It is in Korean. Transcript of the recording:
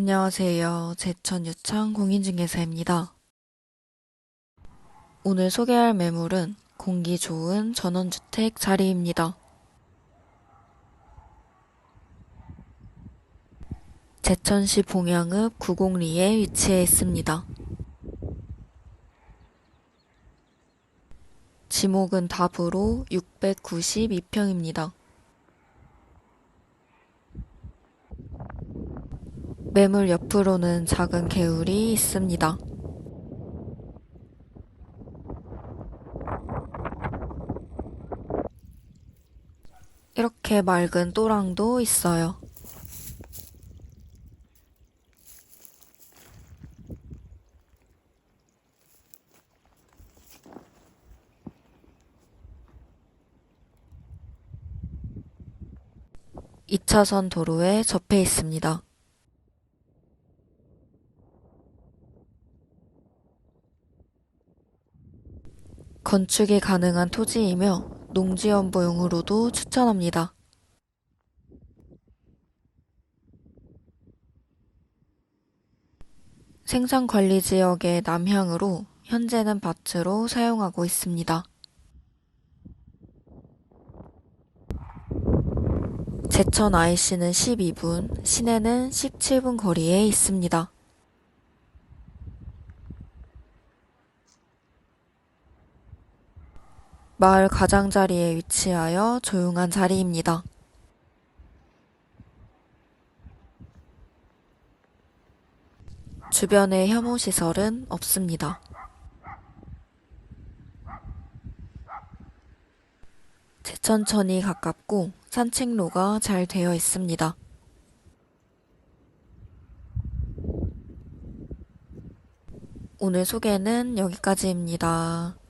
안녕하세요. 제천 유창 공인중개사입니다. 오늘 소개할 매물은 공기 좋은 전원주택 자리입니다. 제천시 봉양읍 구곡리에 위치해 있습니다. 지목은 답으로 692평입니다. 매물 옆으로는 작은 개울이 있습니다. 이렇게 맑은 또랑도 있어요. 이차선 도로에 접해 있습니다. 건축이 가능한 토지이며 농지연보용으로도 추천합니다. 생산관리 지역의 남향으로 현재는 밭으로 사용하고 있습니다. 제천 IC는 12분, 시내는 17분 거리에 있습니다. 마을 가장자리에 위치하여 조용한 자리입니다. 주변에 혐오시설은 없습니다. 제천천이 가깝고 산책로가 잘 되어 있습니다. 오늘 소개는 여기까지입니다.